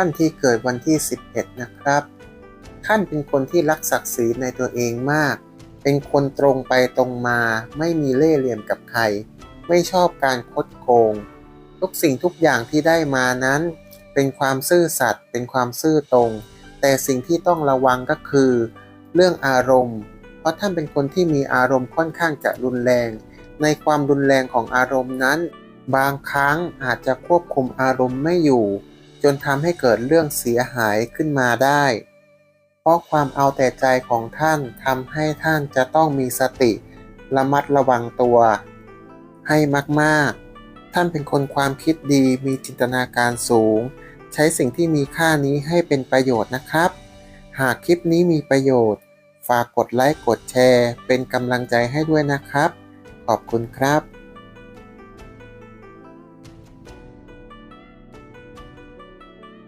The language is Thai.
ท่านที่เกิดวันที่ 11 นะครับ ท่านเป็นคนที่รักศักดิ์ศรีในตัวเองมาก เป็นคนตรงไปตรงมา ไม่มีเล่ห์เหลี่ยมกับใคร ไม่ชอบการคดโกง ทุกสิ่งทุกอย่างที่ได้มานั้น เป็นความซื่อสัตย์ เป็นความซื่อตรง แต่สิ่งที่ต้องระวังก็คือ เรื่องอารมณ์ เพราะท่านเป็นคนที่มีอารมณ์ค่อนข้างจะรุนแรง ในความรุนแรงของอารมณ์นั้น บางครั้งอาจจะควบคุมอารมณ์ไม่อยู่ จนทำให้เกิดเรื่องเสียหายขึ้นมาได้ เพราะความเอาแต่ใจของท่านทำให้ท่านจะต้องมีสติ ระมัดระวังตัว ให้มากๆ ท่านเป็นคนความคิดดีมีจินตนาการสูง ใช้สิ่งที่มีค่านี้ให้เป็นประโยชน์นะครับ หากคลิปนี้มีประโยชน์ ฝากกดไลค์กดแชร์ เป็นกำลังใจให้ด้วยนะครับ ขอบคุณครับ